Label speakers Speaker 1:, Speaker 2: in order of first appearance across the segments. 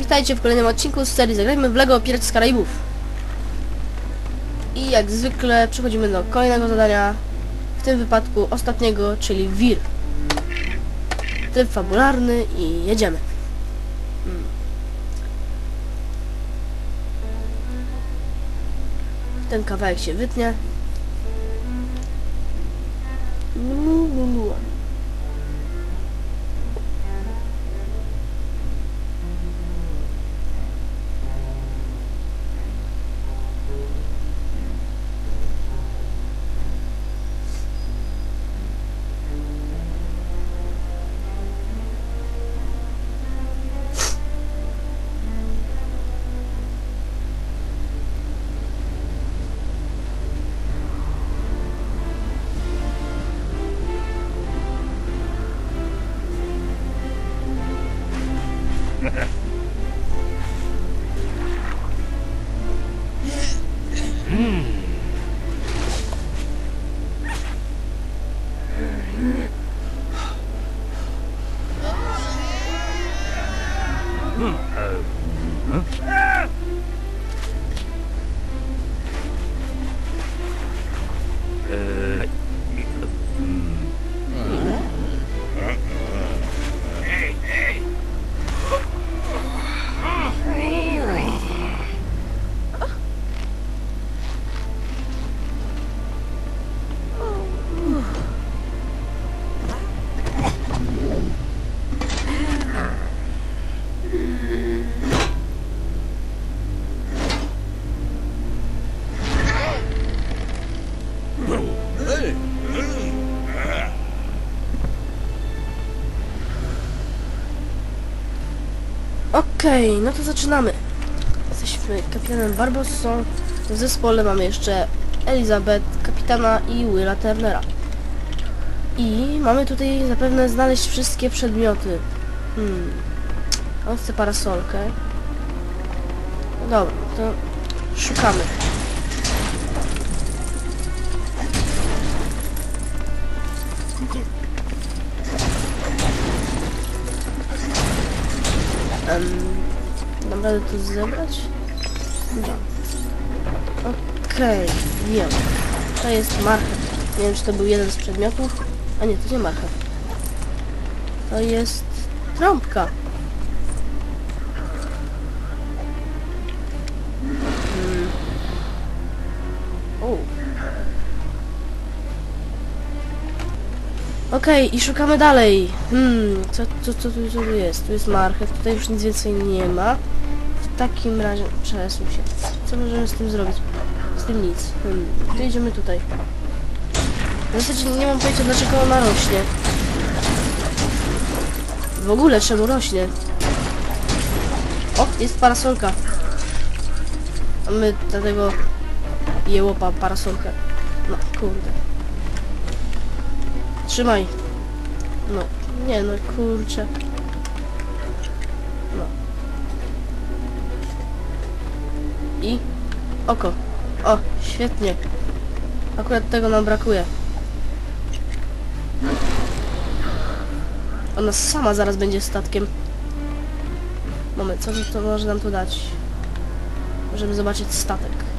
Speaker 1: Witajcie w kolejnym odcinku z serii Zagrajmy w LEGO Piraci z Karaibów. I jak zwykle przechodzimy do kolejnego zadania, w tym wypadku ostatniego, czyli WIR. Tryb fabularny i jedziemy. Mm. Ten kawałek się wytnie. Okej, no to zaczynamy. Jesteśmy kapitanem Barbossą. W zespole mamy jeszcze Elizabeth, kapitana i Willa Turnera. I mamy tutaj zapewne znaleźć wszystkie przedmioty. Hmm. On chce parasolkę. No dobra, to szukamy. Um, dam radę to zebrać? Da. Okej, wiem. To jest marchew. Nie wiem, czy to był jeden z przedmiotów. A nie, to nie marchew. To jest trąbka. Okej, i szukamy dalej. Hmm, co, co, co, tu, co tu jest? Tu jest marchew, tutaj już nic więcej nie ma. W takim razie przesuń się. Co możemy z tym zrobić? Z tym nic. Hmm, to idziemy tutaj. W zasadzie nie mam pojęcia dlaczego ona rośnie. W ogóle czemu rośnie? O, jest parasolka. A my dlatego jełopa parasolkę. No, kurde. Trzymaj. No, nie no, kurczę. No. I oko. O, świetnie. Akurat tego nam brakuje. Ona sama zaraz będzie statkiem. Moment, co to może nam tu dać? Możemy zobaczyć statek.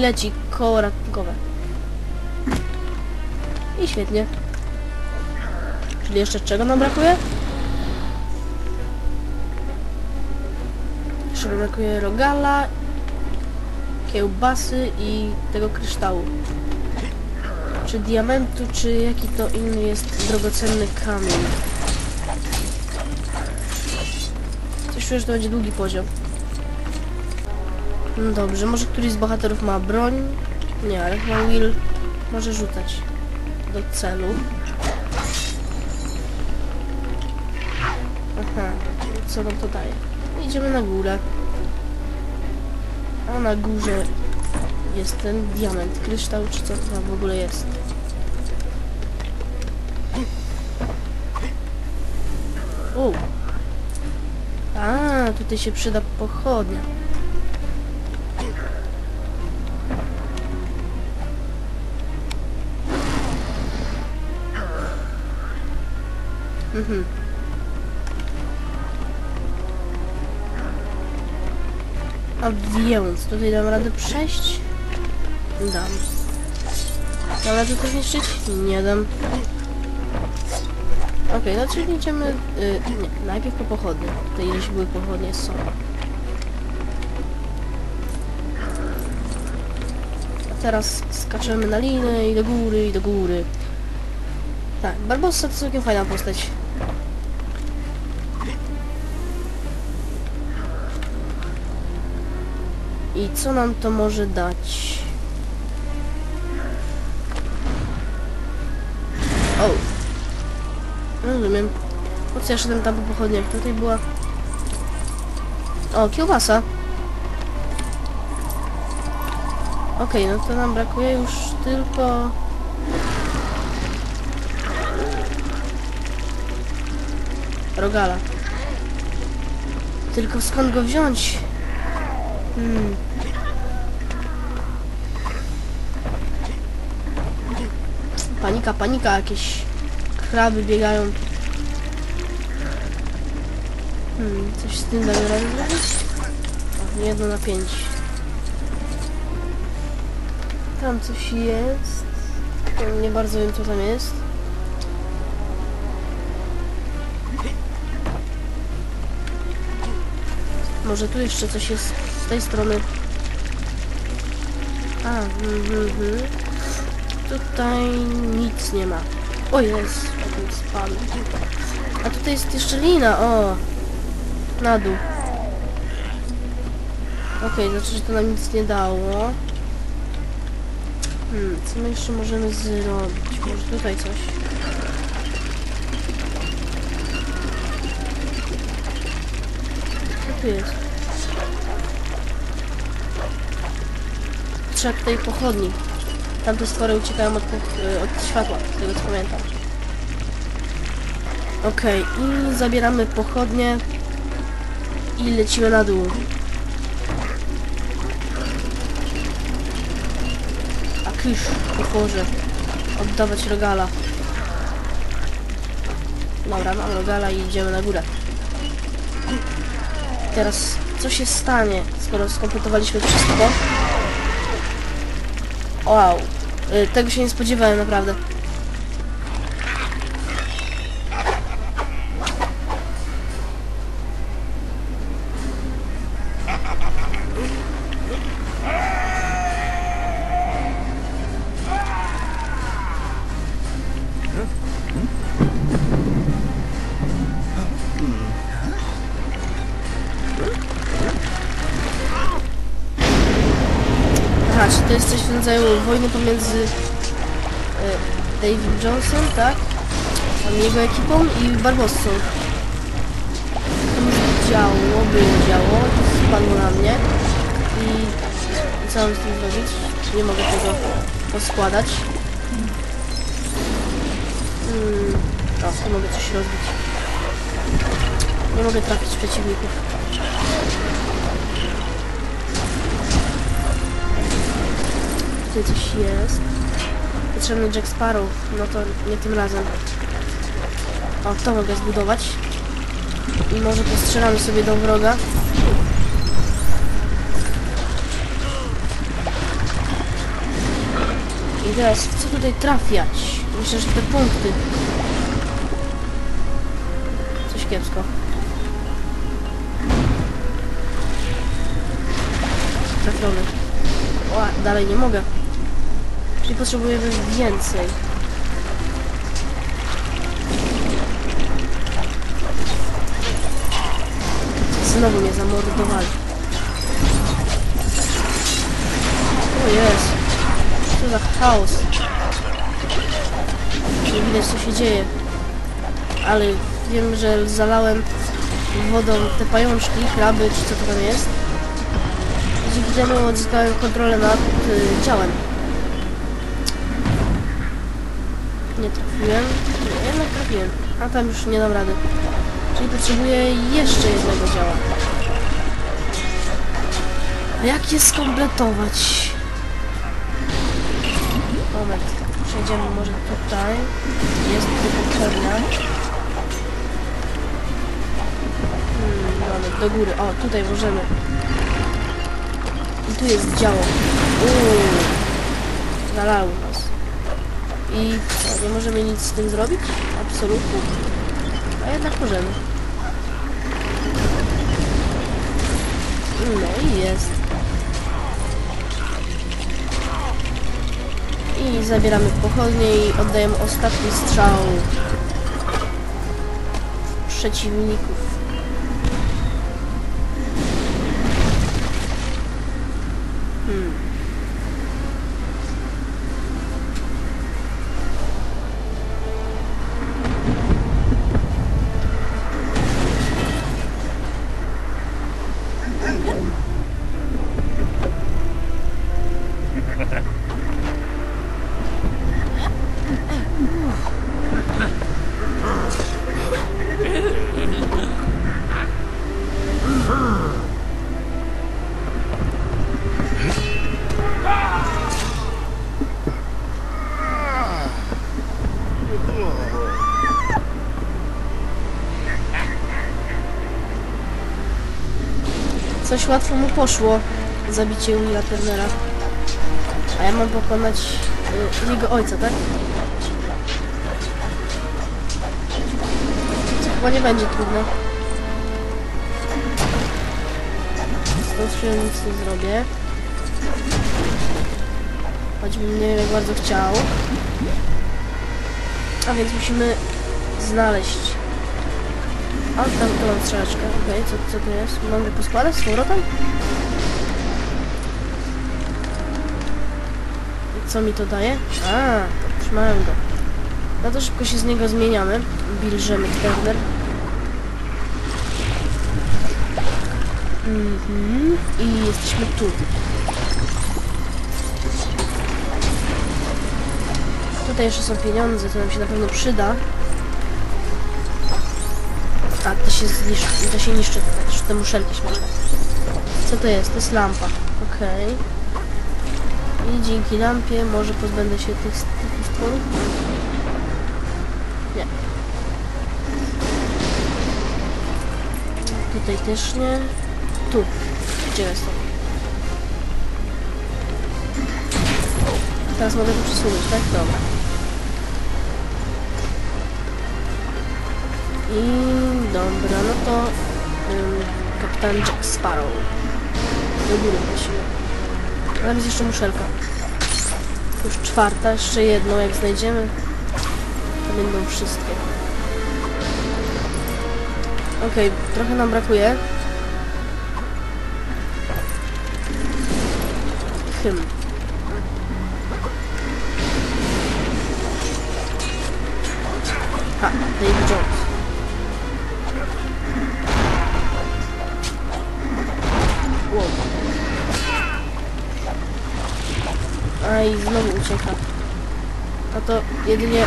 Speaker 1: Leci koło ratunkowe. I świetnie. Czyli jeszcze czego nam brakuje? Jeszcze brakuje rogala, kiełbasy i tego kryształu. Czy diamentu, czy jaki to inny jest drogocenny kamień. Coś czuję, że to będzie długi poziom. No dobrze, może któryś z bohaterów ma broń? Nie, ale chyba Will może rzucać do celu. Aha, co nam to daje? Idziemy na górę. A na górze jest ten diament, kryształ, czy co to tam w ogóle jest. U. A, tutaj się przyda pochodnia. Mhm. A więc tutaj dam radę przejść? Dam. Dam radę to zniszczyć? Nie dam. Okej, no czyli idziemy... Y, nie, najpierw po pochodnie. Tutaj ileś były pochodnie są. A teraz skaczemy na linę i do góry, i do góry. Tak, Barbossa to całkiem fajna postać. I co nam to może dać? O! Rozumiem. Po co ja szedłem tam po pochodniach? Tutaj była... O, kiełbasa. Okej, no to nam brakuje już tylko... Rogala. Tylko skąd go wziąć? Hmm. Panika, panika, jakieś kraby biegają. Hmm, coś z tym zamieram zrobić? O, jedno na pięć. Tam coś jest. Nie bardzo wiem co tam jest. Może tu jeszcze coś jest z tej strony. A, mhm, mhm. Tutaj nic nie ma. O jest, spadł. A tutaj jest jeszcze lina, o. Na dół. Okej, znaczy, że to nam nic nie dało. Hmm, co my jeszcze możemy zrobić? Może tutaj coś. Co tu jest? Trzak tej pochodni. Tamte stwory uciekają od, y, od światła, z tego co pamiętam. Okej, i zabieramy pochodnie i lecimy na dół. A kysz. Oddawać rogala. Dobra, mam rogala i idziemy na górę. Teraz, co się stanie, skoro skompletowaliśmy wszystko? Wow. Y, Tego się nie spodziewałem, naprawdę. To jest coś w rodzaju wojny pomiędzy e, David Johnson, tak? Tam jego ekipą i Barbossą. To już działo, było działo, spadło na mnie i, co mam z tym zrobić? Nie mogę tego poskładać. Hmm. O, tu mogę coś rozbić. Nie mogę trafić przeciwników. Tutaj coś jest. Potrzebny Jack Sparrow. No to nie tym razem. O, to mogę zbudować. I może postrzelamy sobie do wroga. I teraz, co tutaj trafiać? Myślę, że te punkty. Coś kiepsko. Trafiony. O, dalej nie mogę. Czyli potrzebujemy więcej. Znowu mnie zamordowali. O jest. Co za chaos. Nie widać co się dzieje. Ale wiem, że zalałem wodą te pajączki, kraby czy co to tam jest. Dzięki temu odzyskałem kontrolę nad y, ciałem. Nie trafiłem. Nie, no trafiłem. A tam już nie dam rady. Czyli potrzebuję jeszcze jednego działa. Jak je skompletować? Moment. Przejdziemy może tutaj. Jest tu potrzebna. Hmm, mamy do góry. O, tutaj możemy. I tu jest działo. Uuu. Zalało nas. I co, nie możemy nic z tym zrobić? Absolutnie. A jednak możemy. No i jest. I zabieramy pochodnie i oddajemy ostatni strzał przeciwników. Hmm. Coś łatwo mu poszło zabicie Willa Turnera. A ja mam pokonać y, jego ojca, tak? Chyba nie będzie trudne. Tą skrzynią nic nie zrobię. Choćbym nie bardzo chciał. A więc musimy znaleźć a tam to mam strzałeczkę. Okej, co, co to jest? Mam go poskładać z powrotem? Co mi to daje? A, trzymałem go. No to szybko się z niego zmieniamy. Bilżemy Turner. Mhm. I jesteśmy tu. Tutaj jeszcze są pieniądze, to nam się na pewno przyda. A, to się zniszczy, to się niszczy te muszelki śmieszne. Co to jest? To jest lampa. Okej. I dzięki lampie może pozbędę się tych stworów? Nie. Tutaj też nie. Tu. Gdzie jest to? Teraz mogę to przesunąć, tak? Dobra. I dobra, no to ym, kapitan Jack Sparrow. Do góry prosimy. Ale jest jeszcze muszelka. Już czwarta, jeszcze jedną, jak znajdziemy, to będą wszystkie. Okej, trochę nam brakuje. Hym. Ha, Dave Jones. A i znowu ucieka. A to jedynie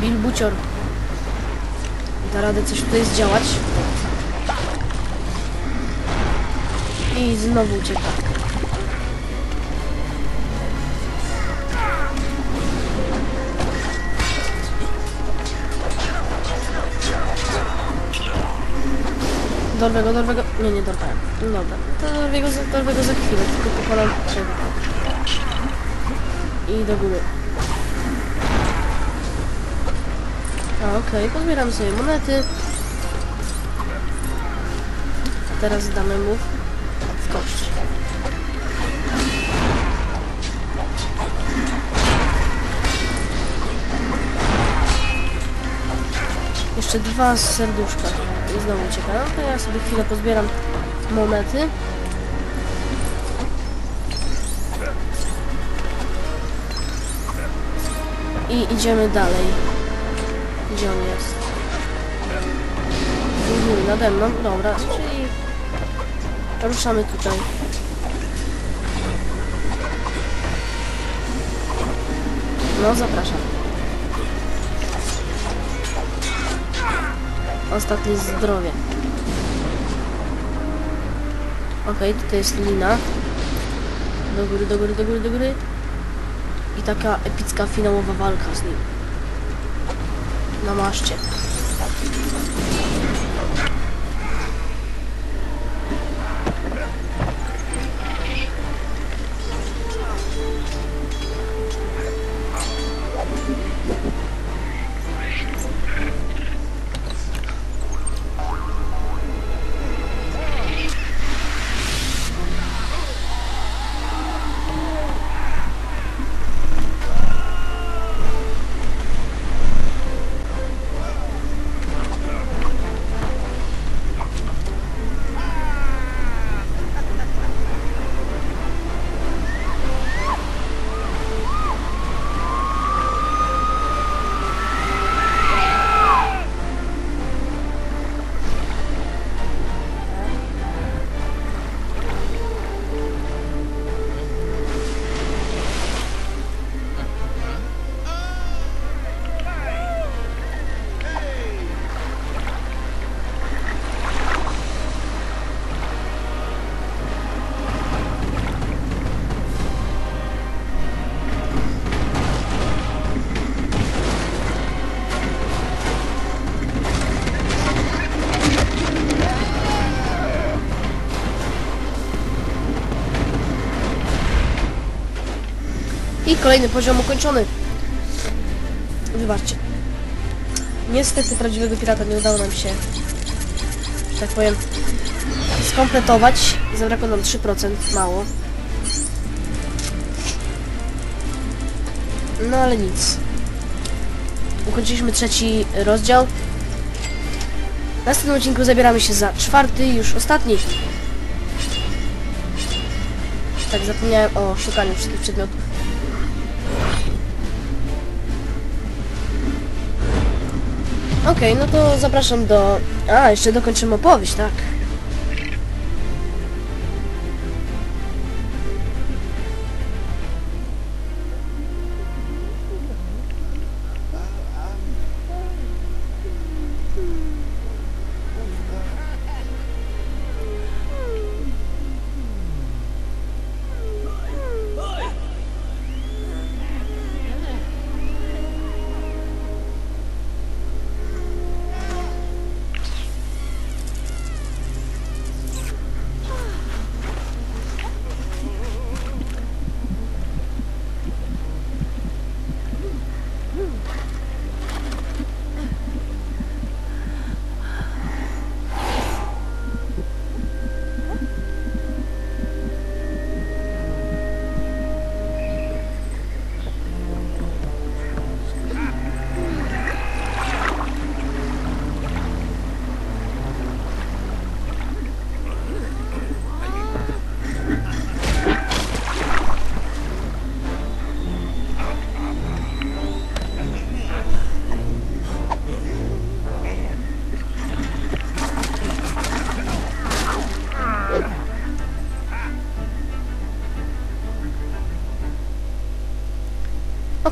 Speaker 1: Bill Bucior da radę coś tutaj zdziałać. I znowu ucieka. Dorwę go, dorwę go. Nie, nie dorwałem. Dobra, dorwę go, dorwę za chwilę, tylko pokonam tego. I do góry. Okej, pozbieram sobie monety. Teraz damy mu w kość. Jeszcze dwa serduszka. I znowu ucieka. No to ja sobie chwilę pozbieram monety. I idziemy dalej. Gdzie on jest? Góry, nade mną. Dobra, czyli ruszamy tutaj. No, zapraszam. Ostatnie zdrowie. Okej, tutaj jest lina. Do góry, do góry, do góry, do góry. I taka epicka finałowa walka z nim. Na maszcie. Kolejny poziom ukończony. Wybaczcie. Niestety prawdziwego pirata nie udało nam się, że tak powiem, skompletować. Zabrakło nam 3%, mało. No ale nic. Ukończyliśmy trzeci rozdział. W następnym odcinku zabieramy się za czwarty, już ostatni. Tak, zapomniałem o szukaniu wszystkich przedmiotów. Okej, no to zapraszam do... A, jeszcze dokończymy opowieść, tak.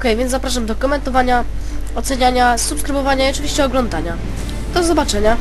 Speaker 1: Okej, więc zapraszam do komentowania, oceniania, subskrybowania i oczywiście oglądania. Do zobaczenia.